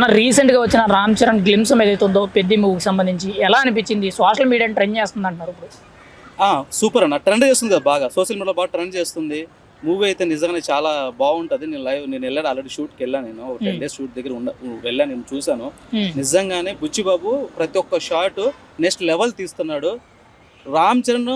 అన్న రీసెంట్గా వచ్చిన రామ్ చరణ్ గ్లిమ్స్ ఏదైతే ఉందో పెద్ద మూవీకి సంబంధించి ఎలా అనిపించింది? సోషల్ మీడియాని ట్రెండ్ చేస్తుంది అంటున్నారు ఇప్పుడు. ఆ, సూపర్ అన్న. ట్రెండ్ చేస్తుంది కదా బాగా. సోషల్ మీడియాలో బాగా ట్రెండ్ చేస్తుంది. మూవీ అయితే నిజంగానే చాలా బాగుంటుంది. నేను లైవ్ నేను వెళ్ళాను ఆల్రెడీ షూట్కి వెళ్ళాను నేను. ఒక టెన్ డేస్ షూట్ దగ్గర ఉండ వెళ్ళాను నేను చూశాను. Hmm. నిజంగానే బుచ్చిబాబు ప్రతి ఒక్క షాట్ నెక్స్ట్ లెవెల్ తీస్తున్నాడు. రామ్ చరణ్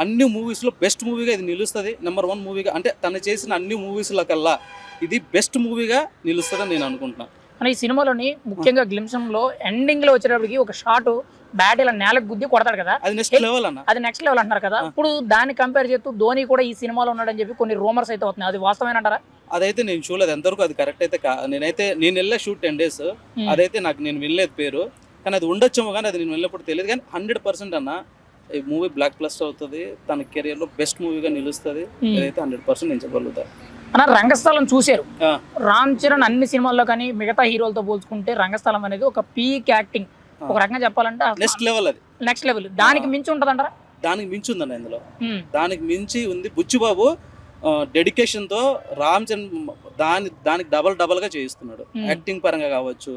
అన్ని మూవీస్లో బెస్ట్ మూవీగా ఇది నిలుస్తుంది. నెంబర్ వన్ మూవీగా అంటే తను చేసిన అన్ని మూవీస్ల కల్లా ఇది బెస్ట్ మూవీగా నిలుస్తుందని నేను అనుకుంటున్నాను కానీ ఈ సినిమాలోని ముఖ్యంగా గ్లిమ్సంలో ఎండింగ్లో వచ్చేటప్పటికి ఒక షాట్ బ్యాట్ ఇలా నేలకు గుద్ది కొడతాడు కదా. అది నెక్స్ట్ లెవెల్ అన్న. అది నెక్స్ట్ లెవెల్ అంటున్నారు కదా. ఇప్పుడు దాన్ని కంపేర్ చేస్తూ ధోని కూడా ఈ సినిమాలో ఉన్నాడని చెప్పి కొన్ని రూమర్స్ అయితే వస్తున్నాయి. అది వాస్తవమైన అంటారా? అదైతే నేను చూడలేదు. ఎంతవరకు అది కరెక్ట్ అయితే నేనైతే నేను వెళ్ళే షూట్ టెన్ డేస్. అదైతే నాకు నేను వినలేదు పేరు. కానీ అది ఉండొచ్చేమో కానీ అది నేను వెళ్ళినప్పుడు తెలియదు. కానీ హండ్రెడ్ పర్సెంట్ అన్న ఈ మూవీ బ్లాక్ ప్లస్ అవుతుంది. తన కెరియర్లో బెస్ట్ మూవీగా నిలుస్తుంది. ఇదైతే హండ్రెడ్ పర్సెంట్ నేను చెప్పగలుగుతా. అన్న రంగస్థలం చూశారు. రామ్ చరణ్ అన్ని సినిమాల్లో కానీ మిగతా హీరోలతో పోల్చుకుంటే రంగస్థలం అనేది ఒక పీక్ యాక్టింగ్. ఒక రకంగా చెప్పాలంటే నెక్స్ట్ లెవెల్ అది. నెక్స్ట్ లెవెల్ దానికి మించి ఉంటుందంటారా? దానికి మించి ఉందన్న ఇందులో దానికి మించి ఉంది. బుచ్చిబాబు డెడికేషన్తో రామ్ చరణ్ దాని దానికి డబల్ డబల్గా చేయిస్తున్నాడు. యాక్టింగ్ పరంగా కావచ్చు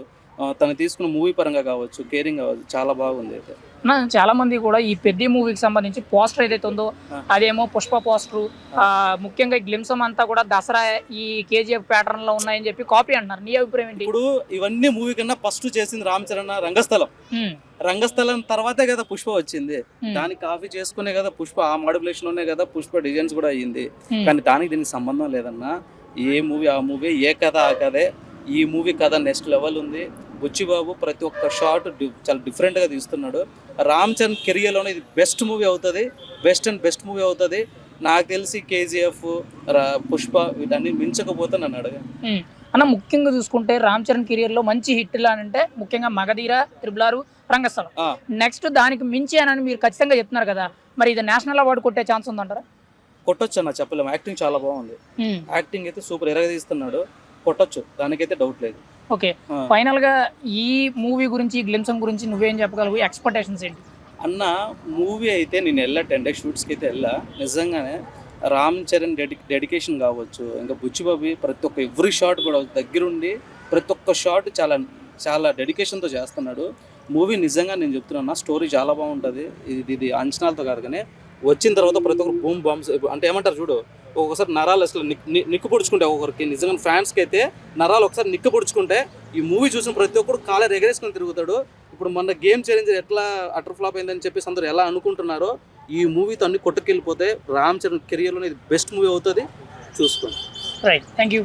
తను తీసుకున్న మూవీ పరంగా కావచ్చు కేరింగ్ కావచ్చు చాలా బాగుంది అయితే. చాలా మంది కూడా ఈ పెద్ద మూవీకి సంబంధించి పోస్టర్ ఏదైతే ఉందో. అదేమో పుష్ప పోస్టర్ ముఖ్యంగా ఈ గ్లిమ్సం అంతా కూడా దసరా ఈ కేజీఎఫ్ ప్యాటర్న్లో ఉన్నాయని చెప్పి కాపీ అంటున్నారు. నీ అభిప్రాయం ఏంటి? ఇప్పుడు ఇవన్నీ మూవీ కన్నా ఫస్ట్ చేసింది రామ్ చరణ్ రంగస్థలం రంగస్థలం తర్వాతే కదా పుష్ప వచ్చింది. దానికి కాఫీ చేసుకునే కదా పుష్ప ఆ మాడ్యులేషన్లోనే కదా పుష్ప డిజైన్స్ కూడా అయ్యింది. కానీ దానికి దీనికి సంబంధం లేదన్నా ఏ మూవీ ఆ మూవీ ఏ కథ ఆ కథే ఈ మూవీ కథ నెక్స్ట్ లెవెల్ ఉంది. బుచ్చిబాబు ప్రతి ఒక్క షాట్ చాలా డిఫరెంట్గా తీస్తున్నాడు. రామ్ చరణ్ కెరియర్లోనే ఇది బెస్ట్ మూవీ అవుతుంది. బెస్ట్ అండ్ బెస్ట్ మూవీ అవుతుంది. నాకు తెలిసి కేజీఎఫ్ పుష్ప వీటన్ని మించకపోతే నన్ను అడగ. అన్న ముఖ్యంగా చూసుకుంటే రామ్ చరణ్ కెరియర్లో మంచి హిట్ లా అంటే ముఖ్యంగా మగధీర త్రిబులారు రంగస్థలం. నెక్స్ట్ దానికి మించి అని మీరు ఖచ్చితంగా చెప్తున్నారు కదా మరి ఇది నేషనల్ అవార్డు కొట్టే ఛాన్స్ ఉందంటారా? కొట్టొచ్చు అన్న చెప్పలేము. యాక్టింగ్ చాలా బాగుంది. యాక్టింగ్ అయితే సూపర్ ఎరగ తీస్తున్నాడు కొట్టొచ్చు. దానికైతే డౌట్ లేదు. ఓకే. ఫైనల్గా ఈ మూవీ గురించి గ్లిమ్సం గురించి నువ్వేం చెప్పగలవు? ఎక్స్పెక్టేషన్స్ ఏంటి? అన్న మూవీ అయితే నేను వెళ్ళా టెన్ డేస్ షూట్స్కి అయితే వెళ్ళా నిజంగానే రామ్ చరణ్ డెడి డెడికేషన్ కావచ్చు ఇంకా బుచ్చిబాబి ప్రతి ఒక్క ఎవ్రీ షాట్ కూడా దగ్గరుండి ప్రతి ఒక్క షాట్ చాలా చాలా డెడికేషన్తో చేస్తున్నాడు. మూవీ నిజంగా నేను చెప్తున్నా స్టోరీ చాలా బాగుంటుంది. ఇది ఇది అంచనాలతో కాదు కానీ వచ్చిన తర్వాత ప్రతి ఒక్కరు బూమ్ బాంబ్స్ అంటే ఏమంటారు చూడు ఒక్కొక్కసారి నరాలు అసలు నిక్కు పొడుచుకుంటే ఒక్కొక్కరికి నిజంగా ఫ్యాన్స్కి అయితే నరాలు ఒకసారి నిక్కు పొడుచుకుంటే ఈ మూవీ చూసిన ప్రతి ఒక్కరు కాలర్ ఎగరేసుకొని తిరుగుతాడు. ఇప్పుడు మన గేమ్ చేంజర్ ఎట్లా అటర్ ఫ్లాప్ అయిందని చెప్పేసి అందరూ ఎలా అనుకుంటున్నారో ఈ మూవీతో అన్ని కొట్టుకెళ్ళిపోతే రామ్ చరణ్ కెరియర్లోనే ఇది బెస్ట్ మూవీ అవుతుంది. చూసుకోండి. Right thank you